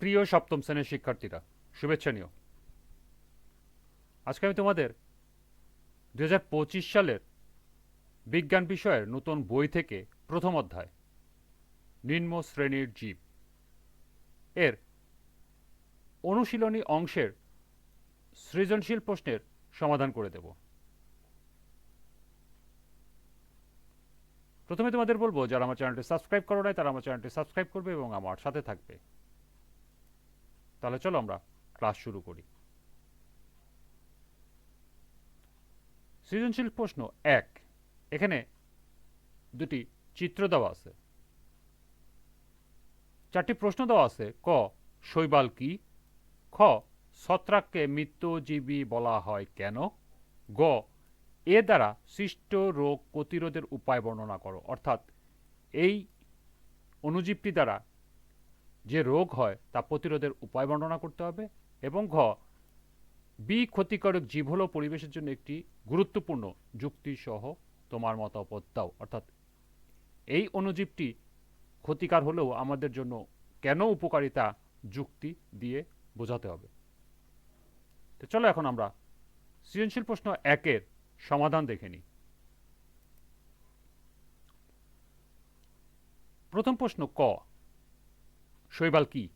প্রিয় সপ্তম শ্রেণির শিক্ষার্থীরা, শুভেচ্ছা নিও। আজকে আমি তোমাদের দু হাজার পঁচিশ সালের বিজ্ঞান বিষয়ের নতুন বই থেকে প্রথম অধ্যায়, নিম্ন শ্রেণির জীব, এর অনুশীলনী অংশের সৃজনশীল প্রশ্নের সমাধান করে দেব। প্রথমে তোমাদের বলব, যারা আমার চ্যানেলটি সাবস্ক্রাইব করো নাই, তারা আমার চ্যানেলটি সাবস্ক্রাইব করবে এবং আমার সাথে থাকবে। তাহলে চলো আমরা ক্লাস শুরু করি। সৃজনশীল প্রশ্ন এক। এখানে দুটি চিত্র দেওয়া আছে। চারটি প্রশ্ন দেওয়া আছে। ক, শৈবাল কি? খ, ছত্রাককে মৃত্যুজীবী বলা হয় কেন? গ, এ দ্বারা সৃষ্ট রোগ প্রতিরোধের উপায় বর্ণনা করো। অর্থাৎ এই অনুজীবটি দ্বারা যে রোগ হয় তা প্রতিরোধের উপায় বর্ণনা করতে হবে এবং ঘ, বি, ক্ষতিকারক জীব হল পরিবেশের জন্য একটি গুরুত্বপূর্ণ যুক্তি সহ তোমার মতামত দাও অর্থাৎ এই অণুজীবটি ক্ষতিকার হলেও আমাদের জন্য কেন উপকারিতা যুক্তি দিয়ে বোঝাতে হবে। তো চলো এখন আমরা সৃজনশীল প্রশ্ন একের সমাধান দেখে নিই। প্রথম প্রশ্ন ক শৈবাল কি?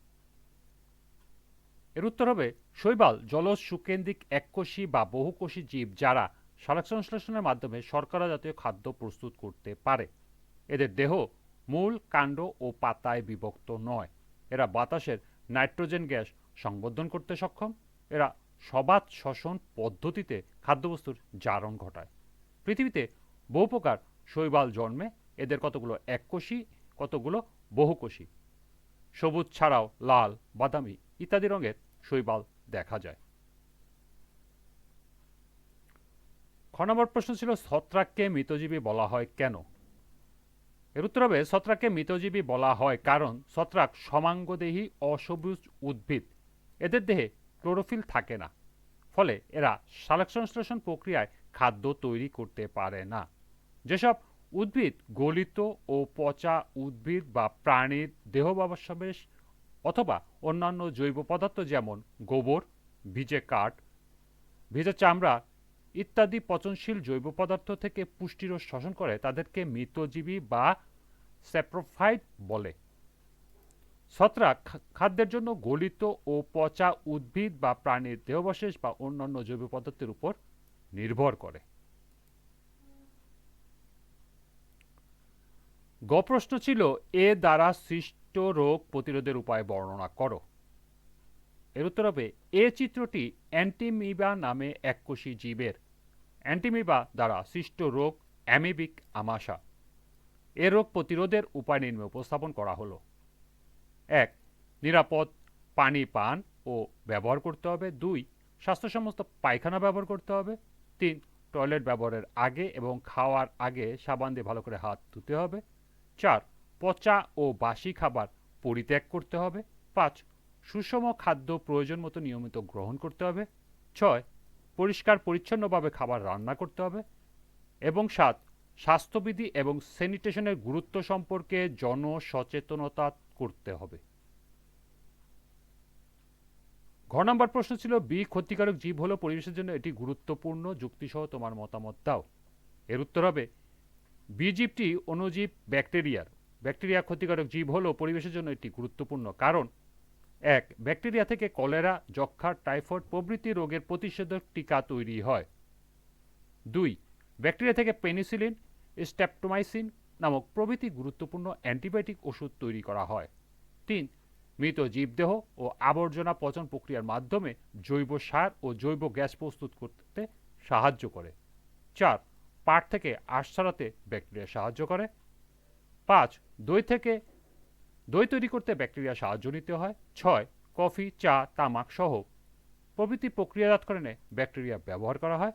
এর উত্তর হবে, শৈবাল জলজ, সুকেন্দ্রিক, এককোষী বা বহুকোষী জীব যারা সালোক সংশ্লেষণের মাধ্যমে শর্করা জাতীয় খাদ্য প্রস্তুত করতে পারে। এদের দেহ মূল, কাণ্ড ও পাতায় বিভক্ত নয়। এরা বাতাসের নাইট্রোজেন গ্যাস সংবর্ধন করতে সক্ষম। এরা সবাত শ্বসন পদ্ধতিতে খাদ্যবস্তুর জারণ ঘটায়। পৃথিবীতে বহু প্রকার শৈবাল জন্মে। এদের কতগুলো এককোষী, কতগুলো বহুকোষী? সবুজ ছাড়াও লাল, বাদামি ইত্যাদি রঙের শৈবাল দেখা যায়। খ নম্বর প্রশ্ন ছিল, ছত্রাককে মৃতজীবী বলা হয় কেন? এর উত্তর হবে, ছত্রাককে মৃতজীবী বলা হয় কারণ ছত্রাক সমাঙ্গদেহী অসবুজ উদ্ভিদ। এদের দেহে ক্লোরোফিল থাকে না। ফলে এরা সালোক সংশ্লেষণ প্রক্রিয়ায় খাদ্য তৈরি করতে পারে না। যেসব উদ্ভিদ, গলিত ও পচা উদ্ভিদ বা প্রাণীর দেহবাবসাবেশ অথবা অন্যান্য জৈব পদার্থ যেমন গোবর, ভিজে কাঠ, ভিজে চামড়া ইত্যাদি পচনশীল জৈব পদার্থ থেকে পুষ্টিরস শোষণ করে তাদেরকে মৃতজীবী বা স্যাপ্রোফাইট বলে। ছত্রাক খাদ্যের জন্য গলিত ও পচা উদ্ভিদ বা প্রাণীর দেহবশেষ বা অন্যান্য জৈব পদার্থের উপর নির্ভর করে। গ প্রশ্ন ছিল, এ দ্বারা সৃষ্ট রোগ প্রতিরোধের উপায় বর্ণনা করো। এর উত্তর হবে, এ চিত্রটি অ্যান্টিমিবা নামে এককোষী জীবের। অ্যান্টিমিবা দ্বারা সৃষ্ট রোগ অ্যামিবিক আমাশা। এ রোগ প্রতিরোধের উপায় নিম্নে উপস্থাপন করা হলো। এক, নিরাপদ পানি পান ও ব্যবহার করতে হবে। দুই, স্বাস্থ্যসম্মত পায়খানা ব্যবহার করতে হবে। তিন, টয়লেট ব্যবহারের আগে এবং খাওয়ার আগে সাবান দিয়ে ভালো করে হাত ধুতে হবে। চার, পচা ও বাসি খাবার পরিত্যাগ করতে হবে। পাঁচ, সুষম খাদ্য প্রয়োজন মতো নিয়মিত গ্রহণ করতে হবে। ছয়, পরিষ্কার পরিচ্ছন্নভাবে খাবার রান্না করতে হবে। এবং সাত, স্বাস্থ্যবিধি এবং স্যানিটেশনের গুরুত্ব সম্পর্কে জনসচেতনতা করতে হবে। ঘ নম্বর প্রশ্ন ছিল বি ক্ষতিকারক জীব হলো পরিবেশের জন্য এটি গুরুত্বপূর্ণ। যুক্তিসহ তোমার মতামত দাও। এর উত্তর হবে বি জীবটি অণুজীব ব্যাকটেরিয়ার, ব্যাকটেরিয়া ক্ষতিকারক জীব হলো পরিবেশের জন্য এটি গুরুত্বপূর্ণ কারণ। এক, ব্যাকটেরিয়া থেকে কলেরা যক্ষা টাইফয়েড প্রভৃতি রোগের প্রতিষেধক টিকা তৈরি হয়। দুই, ব্যাকটেরিয়া থেকে পেনিসিলিন, স্ট্যাপটোমাইসিন নামক প্রভৃতি গুরুত্বপূর্ণ অ্যান্টিবায়োটিক ওষুধ তৈরি করা হয়। তিন, মৃত জীবদেহ ও আবর্জনা পচন প্রক্রিয়ার মাধ্যমে জৈব সার ও জৈব গ্যাস প্রস্তুত করতে সাহায্য করে। চার পাট থেকে আঁশ ছাড়াতে ব্যাকটেরিয়া সাহায্য করে। পাঁচ, দই থেকে দই তৈরি করতে ব্যাকটেরিয়া সাহায্য নিতে হয়। ছয়, কফি, চা, তামাক সহ প্রভৃতি প্রক্রিয়াজাতকরণে ব্যাকটেরিয়া ব্যবহার করা হয়।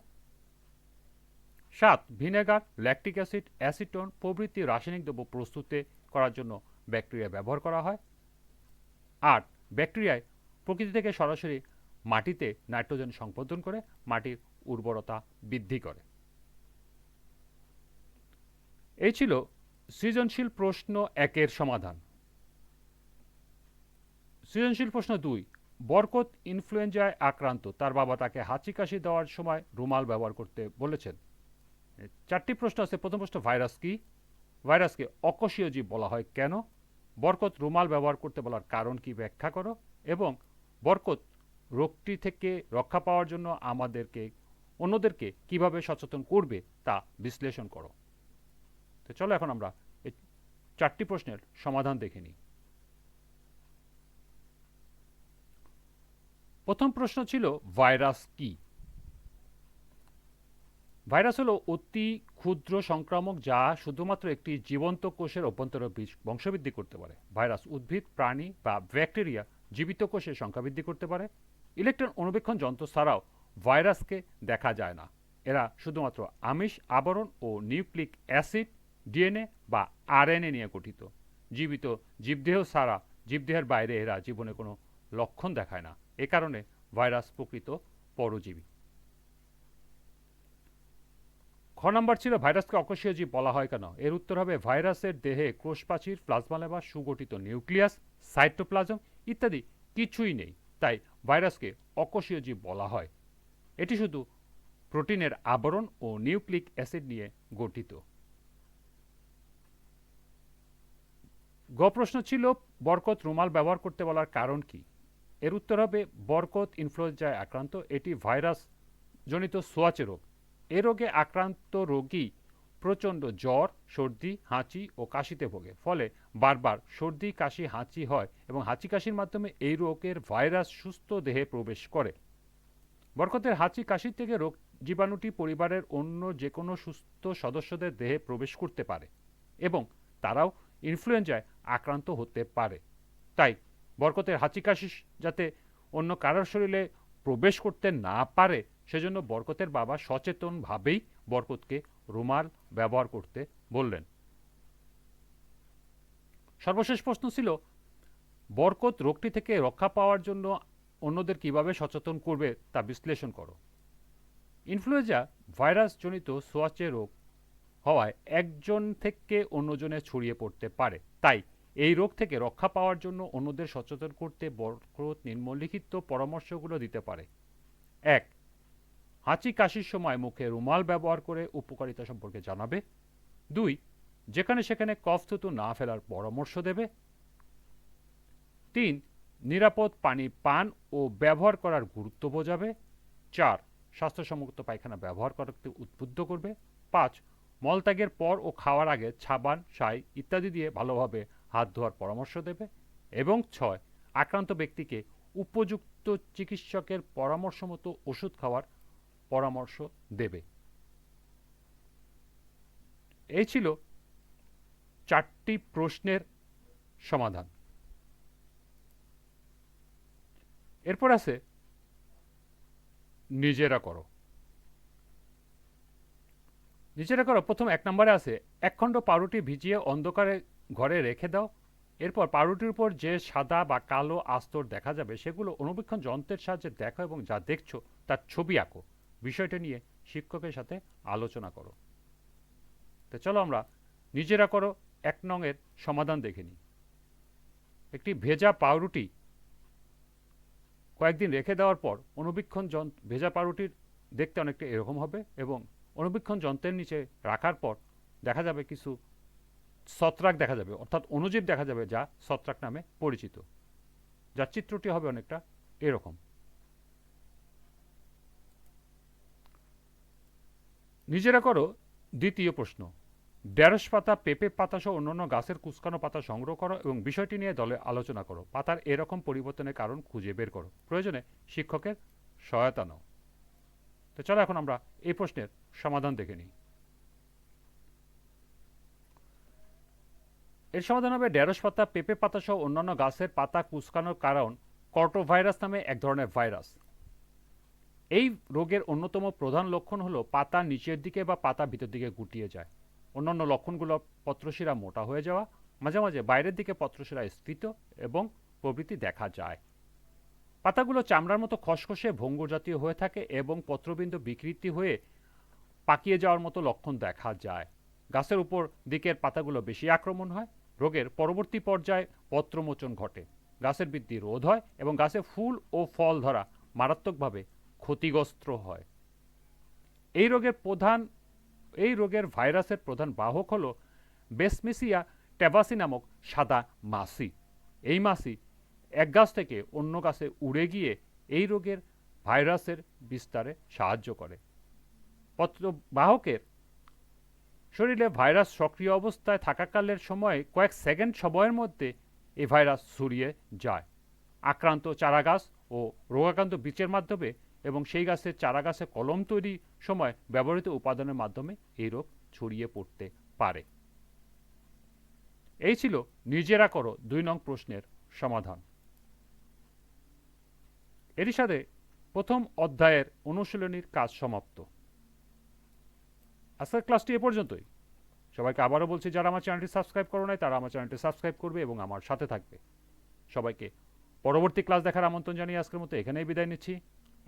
সাত, ভিনেগার, ল্যাকটিক অ্যাসিড, অ্যাসিটোন প্রভৃতি রাসায়নিক দ্রব্য প্রস্তুতে করার জন্য ব্যাকটেরিয়া ব্যবহার করা হয়। আট, ব্যাকটেরিয়ায় প্রকৃতি থেকে সরাসরি মাটিতে নাইট্রোজেন সংবর্ধন করে, মাটির উর্বরতা বৃদ্ধি করে। এই ছিল সৃজনশীল প্রশ্ন একের সমাধান। সৃজনশীল প্রশ্ন দুই, বরকত ইনফ্লুয়েঞ্জায় আক্রান্ত, তার বাবা তাকে হাঁচি কাশি দেওয়ার সময় রুমাল ব্যবহার করতে বলেছেন। চারটি প্রশ্ন আছে। প্রথম প্রশ্ন, ভাইরাস কি? ভাইরাসকে অকোষীয় জীব বলা হয় কেন? বরকত রুমাল ব্যবহার করতে বলার কারণ কি ব্যাখ্যা করো? এবং বরকত রোগটি থেকে রক্ষা পাওয়ার জন্য আমাদেরকে, অন্যদেরকে কীভাবে সচেতন করবে তা বিশ্লেষণ করো। তো চলো এখন আমরা এই চারটি প্রশ্নের সমাধান দেখে নিই। প্রথম প্রশ্ন ছিল, ভাইরাস কি? ভাইরাস হলো অতি ক্ষুদ্র সংক্রামক যা শুধুমাত্র একটি জীবন্ত কোষের অভ্যন্তরে বংশবৃদ্ধি করতে পারে। ভাইরাস উদ্ভিদ, প্রাণী বা ব্যাকটেরিয়া জীবিত কোষের সংখ্যা বৃদ্ধি করতে পারে। ইলেকট্রন অনুবীক্ষণ যন্ত্র ছাড়াও ভাইরাসকে দেখা যায় না। এরা শুধুমাত্র আমিষ, আবরণ ও নিউক্লিক অ্যাসিড ডিএনএ বা আরএনএ নিয়ে গঠিত। জীবিত জীবদেহ ছাড়া জীবদেহের বাইরে এরা জীবনে কোনো লক্ষণ দেখায় না। এ কারণে ভাইরাস প্রকৃত পরজীবী। খ নম্বর ছিল, ভাইরাসকে অকোষীয় জীব বলা হয় কেন? এর উত্তর হবে, ভাইরাসের দেহে কোষপ্রাচীর প্লাজমা লেবা সুগঠিত নিউক্লিয়াস, সাইটোপ্লাজম ইত্যাদি কিছুই নেই। তাই ভাইরাসকে অকোষীয় জীব বলা হয়। এটি শুধু প্রোটিনের আবরণ ও নিউক্লিক অ্যাসিড নিয়ে গঠিত। গ প্রশ্ন ছিল, বরকত রুমাল ব্যবহার করতে বলার কারণ কি? এর উত্তর হবে, বরকত ইনফ্লুয়েঞ্জায় আক্রান্ত, এটি ভাইরাস জনিত সোয়াচে রোগ। এ রোগে আক্রান্ত রোগী প্রচণ্ড জ্বর, সর্দি, হাঁচি ও কাশিতে ভোগে। ফলে বারবার সর্দি, কাশি, হাঁচি হয় এবং হাঁচি, কাশির মাধ্যমে এই রোগের ভাইরাস সুস্থ দেহে প্রবেশ করে। বরকতের হাঁচি, কাশির থেকে রোগ জীবাণুটি পরিবারের অন্য যে কোনো সুস্থ সদস্যদের দেহে প্রবেশ করতে পারে এবং তারাও ইনফ্লুয়েঞ্জায় আক্রান্ত হতে পারে। তাই বরকতের হাঁচি কাশি যাতে অন্য কারোর শরীরে প্রবেশ করতে না পারে, সেজন্য বরকতের বাবা সচেতনভাবেই বরকতকে রুমাল ব্যবহার করতে বললেন। সর্বশেষ প্রশ্ন ছিল, বরকত রোগটি থেকে রক্ষা পাওয়ার জন্য অন্যদের কীভাবে সচেতন করবে তা বিশ্লেষণ করো। ইনফ্লুয়েঞ্জা ভাইরাসজনিত সোয়াচে রোগ হওয়ায় একজন থেকে অন্যজনে ছড়িয়ে পড়তে পারে। তাই এই রোগ থেকে রক্ষা পাওয়ার জন্য অন্যদের সচেতন করতে বরকত নিম্নলিখিত পরামর্শগুলো দিতে পারে। এক হাঁচি কাশির সময় মুখে রুমাল ব্যবহার করে উপকারিতা সম্পর্কে জানাবে। দুই, যেখানে সেখানে কফ থুতু না ফেলার পরামর্শ দেবে। তিন, নিরাপদ পানি পান ও ব্যবহার করার গুরুত্ব বোঝাবে। চার, স্বাস্থ্যসম্মত পায়খানা ব্যবহার করতে উদ্বুদ্ধ করবে। পাঁচ মলত্যাগের পর ও খাওয়ার আগে সাবান সাই ইত্যাদি দিয়ে ভালোভাবে হাত ধোয়ার পরামর্শ দেবে। এবং ছয়, আক্রান্ত ব্যক্তিকে উপযুক্ত চিকিৎসকের পরামর্শ মতো ওষুধ খাওয়ার পরামর্শ দেবে। এই ছিল চারটি প্রশ্নের সমাধান। এরপর আছে, নিজেরা করো। নিজেরা করো প্রথম এক নম্বরে আছে এক খণ্ড পাউরুটি ভিজিয়ে অন্ধকারে ঘরে রেখে দাও। এরপর পাউরুটির উপর যে সাদা বা কালো আস্তর দেখা যাবে, সেগুলো অনুবীক্ষণ যন্ত্রের সাহায্যে দেখো এবং যা দেখছ তার ছবি আঁকো। বিষয়টা নিয়ে শিক্ষকের সাথে আলোচনা করো। তো চলো আমরা নিজেরা করো এক নংয়ের সমাধান দেখে নিই। একটি ভেজা পাউরুটি কয়েকদিন রেখে দেওয়ার পর অনুবীক্ষণ যন্ত্র, ভেজা পাউরুটির দেখতে অনেকটা এরকম হবে এবং অনুবীক্ষণ যন্ত্রের নিচে রাখার পর দেখা যাবে কিছু ছত্রাক দেখা যাবে, অর্থাৎ অণুজীব দেখা যাবে যা ছত্রাক নামে পরিচিত। যার চিত্রটি হবে অনেকটা এরকম। নিজেরা করো দ্বিতীয় প্রশ্ন। ঢেঁড়স পাতা, পেঁপে পাতা সহ অন্যান্য গাছের কুচকানো পাতা সংগ্রহ করো এবং বিষয়টি নিয়ে দলে আলোচনা করো। পাতার এরকম পরিবর্তনের কারণ খুঁজে বের করো। প্রয়োজনে শিক্ষকের সহায়তা নাও। তো চলো এখন আমরা এই প্রশ্নের সমাধান দেখে নিই। এর সমাধান হবে ঢেঁড়স পাতা, পেঁপে পাতা সহ অন্যান্য গাছের পাতা কুচকানোর কারণ কর্টোভাইরাস নামে এক ধরনের ভাইরাস। এই রোগের অন্যতম প্রধান লক্ষণ হলো পাতা নিচের দিকে বা পাতা ভিতর দিকে গুটিয়ে যায়। অন্যান্য লক্ষণগুলো পত্রশিরা মোটা হয়ে যাওয়া, মাঝে মাঝে বাইরের দিকে পত্রশিরা স্ফীত এবং প্রভৃতি দেখা যায়। পাতাগুলো চামড়ার মতো খসখসে ভঙ্গুর জাতীয় হয়ে থাকে এবং পত্রবিন্দু বিকৃতি হয়ে পাকিয়ে যাওয়ার মতো লক্ষণ দেখা যায়। গাছের উপর দিকের পাতাগুলো বেশি আক্রমণ হয়, রোগের পরবর্তী পর্যায়ে পত্রমোচন ঘটে। গাছের বৃদ্ধি রোধ হয় এবং গাছে ফুল ও ফল ধরা মারাত্মকভাবে ক্ষতিগ্রস্ত হয়। এই রোগের প্রধান, এই রোগের ভাইরাসের প্রধান বাহক হল বেসমিসিয়া ট্যাবাসি নামক সাদা মাসি। এই মাছি এক গাছ থেকে অন্য গাছে উড়ে গিয়ে এই রোগের ভাইরাসের বিস্তারে সাহায্য করে। পত্র বাহকের শরীরে ভাইরাস সক্রিয় অবস্থায় থাকাকালের সময় কয়েক সেকেন্ড সময়ের মধ্যে এই ভাইরাস ছড়িয়ে যায়। আক্রান্ত চারা গাছ ও রোগাক্রান্ত বীজের মাধ্যমে এবং সেই গাছের চারা গাছে কলম তৈরি সময় ব্যবহৃত উপাদানের মাধ্যমে এই রোগ ছড়িয়ে পড়তে পারে। এই ছিল নিজেরা করো দুই নং প্রশ্নের সমাধান। এরই সাথে প্রথম অধ্যায়ের অনুশীলনীর কাজ সমাপ্ত। আজকের ক্লাসটি এ পর্যন্তই। সবাইকে আবারও বলছি, যারা আমার চ্যানেলটি সাবস্ক্রাইব করো নাই, তারা আমার চ্যানেলটি সাবস্ক্রাইব করবে এবং আমার সাথে থাকবে। সবাইকে পরবর্তী ক্লাস দেখার আমন্ত্রণ জানিয়ে আজকের মতো এখানেই বিদায় নিচ্ছি।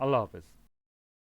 আল্লাহ হাফেজ।